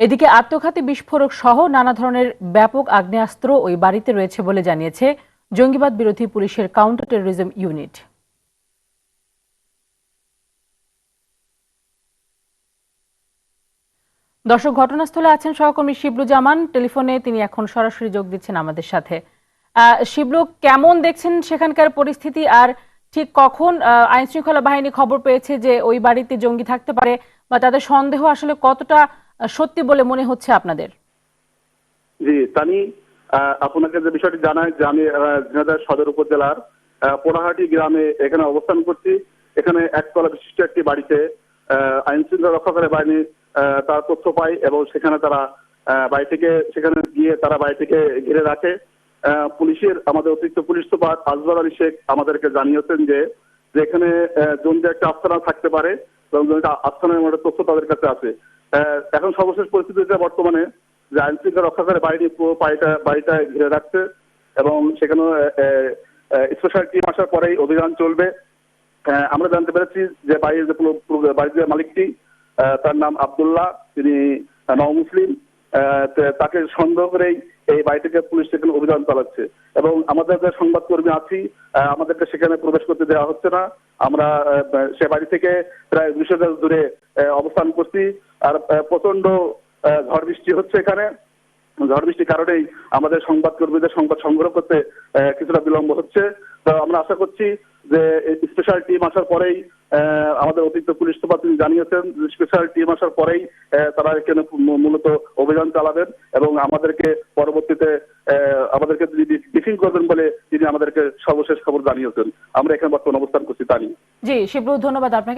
এদিকে আত্মঘাতী বিস্ফোরক সহ নানা ধরনের ব্যাপক আগ্নেয়াস্ত্র ওই বাড়িতে রয়েছে বলে জানিয়েছে জঙ্গিবাদ বিরোধী পুলিশের কাউন্টার টেরোরিজম ইউনিট। দর্শক, ঘটনাস্থলে আছেন সহকর্মী শিবলু জামান টেলিফোনে তিনি এখন সরাসরি যোগ দিচ্ছেন আমাদের সাথে। শিবলু, কেমন দেখছেন সেখানকার পরিস্থিতি আর ঠিক কখন আইন শৃঙ্খলা বাহিনী খবর পেয়েছে যে ওই বাড়িতে জঙ্গি থাকতে পারে বা তাদের সন্দেহ আসলে কতটা সত্যি বলে মনে হচ্ছে আপনাদের? জি, তানি আপনাকে যে বিষয়টি জানাই যে আমি ঝিনাইদহ সদর উপজেলার পোড়াহাটি গ্রামে এখানে অবস্থান করছি। এখানে একতলা বিশিষ্ট একটি বাড়িতে আইন শৃঙ্খলা রক্ষাকারী বাহিনী তার তথ্য পায় এবং সেখানে তারা বাড়ি থেকে, সেখানে গিয়ে তারা বাড়ি থেকে ঘিরে রাখে। পুলিশের, আমাদের অতিরিক্ত পুলিশ সুপার আজবার আলী শেখ আমাদেরকে জানিয়েছেন যে এখানে জঙ্গি একটা আস্তানা থাকতে পারে এবং জঙ্গি আস্তানার মধ্যে তথ্য তাদের কাছে আছে। এখন সর্বশেষ পরিস্থিতিতে বর্তমানে যে আইন শৃঙ্খলা রক্ষাকারী বাহিনী পুরো বাড়িটা বাড়িটা ঘিরে রাখছে এবং সেখানে স্পেশাল টিম আসার পরেই অভিযান চলবে। আমরা জানতে পেরেছি যে বাড়ির যে বাড়ির যে মালিকটি তার নাম আব্দুল্লাহ, তিনি নও মুসলিম। তাকে সন্দেহ করেই এই বাড়িটিকে পুলিশ সেখানে অভিযান চালাচ্ছে। এবং আমাদের যে সংবাদকর্মী আছি আমাদেরকে সেখানে প্রবেশ করতে দেওয়া হচ্ছে না। আমরা সে বাড়ি থেকে প্রায় দুশো গজ দূরে অবস্থান করছি। আর প্রচণ্ড ঝড় বৃষ্টি হচ্ছে এখানে। ঝড় বৃষ্টির কারণেই আমাদের সংবাদ সংবাদকর্মীদের সংবাদ সংগ্রহ করতে কিছুটা বিলম্ব হচ্ছে। তো আমরা আশা করছি যে স্পেশাল টিম আসার পরেই আমাদের অতিরিক্ত পুলিশ সুপার তিনি জানিয়েছেন স্পেশাল টিম আসার পরেই তারা এখানে মূলত অভিযান চালাবেন এবং আমাদেরকে পরবর্তীতে আমাদেরকে ব্রিফিং করবেন বলে তিনি আমাদেরকে সর্বশেষ খবর জানিয়েছেন। আমরা এখানে বর্তমান অবস্থান করছি, তানি। জি শিবলু ধন্যবাদ আপনাকে।